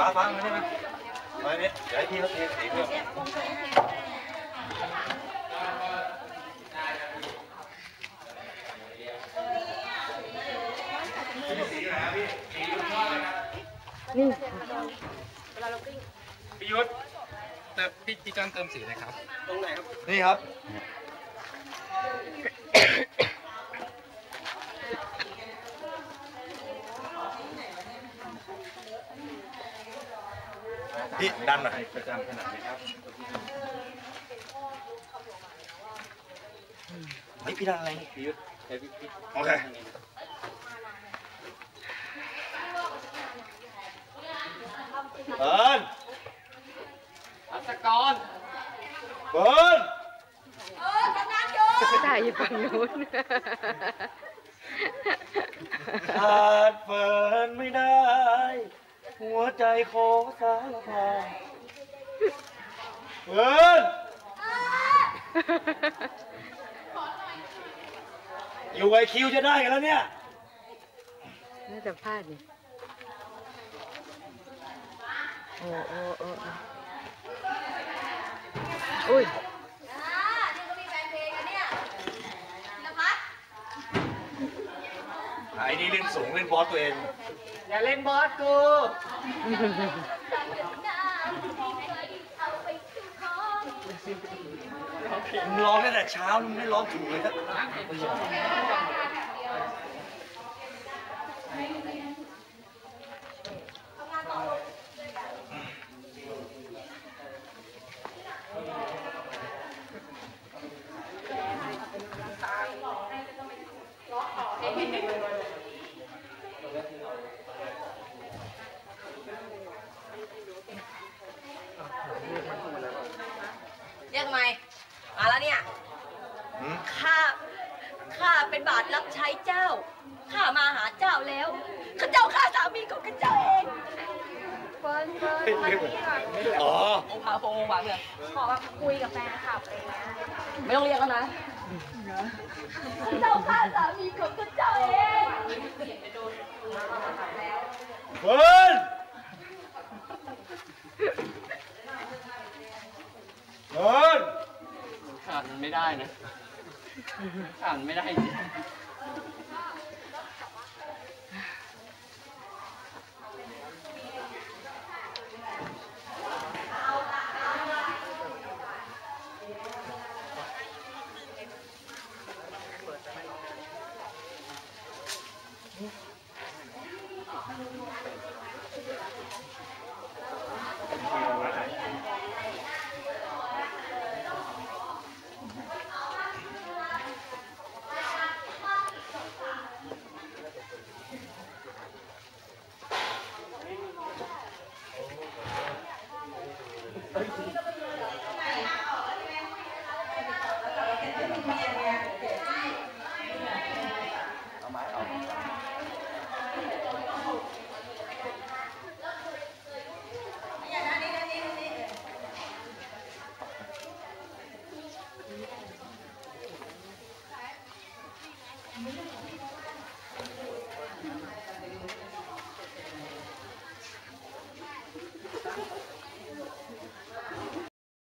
ฟ้าฟ้ามาได้ไหมมาเนี่ยเดี๋ยวให้พี่เขาเทสีเพื่อนี่พี่ยุทธแต่พี่พี่จ้อนเติมสีนะครับนี่ครับพี่ดันหน่อยประจำขนาดไหนครับเฮ้ยพี่ดันอะไรพี่ยุทธเอ้ยพี่พี่โอเคเบิร์นอัศกรเบิร์นถ่ายอยู่ฝั่งนู้น ขอสารพานเฟิร์นอยู่ไอคิวจะได้กันแล้วเนี่ยน่าจะพลาดนี่โอ้โอ้โอ้โอ้อุ้ย ไอ้นี่เล่นสูงเล่นบอสตัวเอง อย่าเล่นบอสกู มึงร้องตั้งแต่เช้า มึงไม่ร้องถูกเลยสัก เรียกทำไมมาแล้วเนี่ยหืมข้า ข้าเป็นบาทรับใช้เจ้า ข้ามาหาเจ้าแล้ว ข้าเจ้าข้าสามีของข้าเจ้าเองเฟิร์นเฟิร์นมานี่หน่อยอ๋อองค์พาโพงหวังเลยขอแบบคุยกับแฟนคลับอะไรเงี้ยไม่ต้องเรียกแล้วนะข้า เจ้าข้าสามีของข้าเจ้าเองเฟิร์นเฟิร์นขาดมันไม่ได้นะขาดมันไม่ได้จริง เ